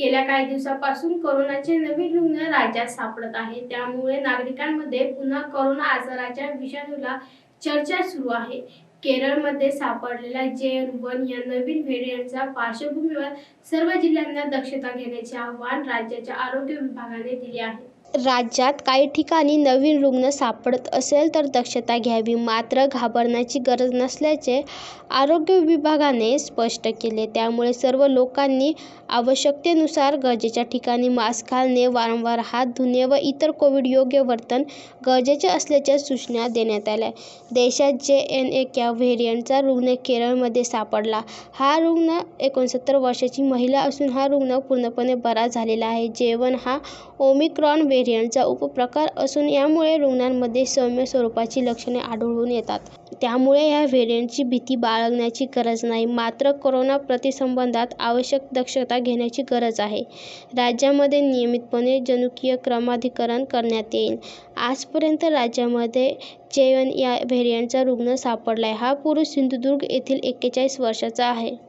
गेल्या काही दिवसापासून कोरोनाचे नवीन रुग्ण राज्यात सापडत आहे. त्यामुळे नागरिकांमध्ये पुन्हा कोरोना आजाराच्या विषाणूला चर्चा सुरू आहे. केरळमध्ये सापडलेल्या जे वन या नवीन व्हेरियंटच्या पार्श्वभूमीवर सर्व जिल्ह्यांना दक्षता घेण्याचे आव्हान राज्याच्या आरोग्य विभागाने दिले आहे. राज्यात काही ठिकाणी नवीन रुग्ण सापडत असेल तर दक्षता घ्यावी. मात्र घाबरण्याची गरज नसल्याचे आरोग्य विभागाने स्पष्ट केले. त्यामुळे सर्व लोकांनी आवश्यकतेनुसार गरजेच्या ठिकाणी मास्क घालणे वारंवार हात धुणे व इतर कोविड योग्य वर्तन गरजेचे असल्याच्या सूचना देण्यात आल्या. देशात जे एन एक या व्हेरियंटचा रुग्ण केरळमध्ये सापडला हा रुग्ण एकोणसत्तर वर्षाची महिला असून हा रुग्ण पूर्णपणे बरा झालेला आहे. जेवण हा ओमिक्रॉन व्हेरियंटचा उपप्रकार असून यामुळे रुग्णांमध्ये सौम्य स्वरूपाची लक्षणे आढळून येतात. त्यामुळे या व्हेरियंटची भीती बाळगण्याची गरज नाही. मात्र कोरोना प्रतिसंबंधात आवश्यक दक्षता घेण्याची गरज आहे. राज्यामध्ये नियमितपणे जनुकीय क्रमाधिकरण करण्यात येईल. आजपर्यंत राज्यामध्ये जे या व्हेरियंटचा रुग्ण सापडलाय. हा पुरुष सिंधुदुर्ग येथील एक्केचाळीस वर्षाचा आहे.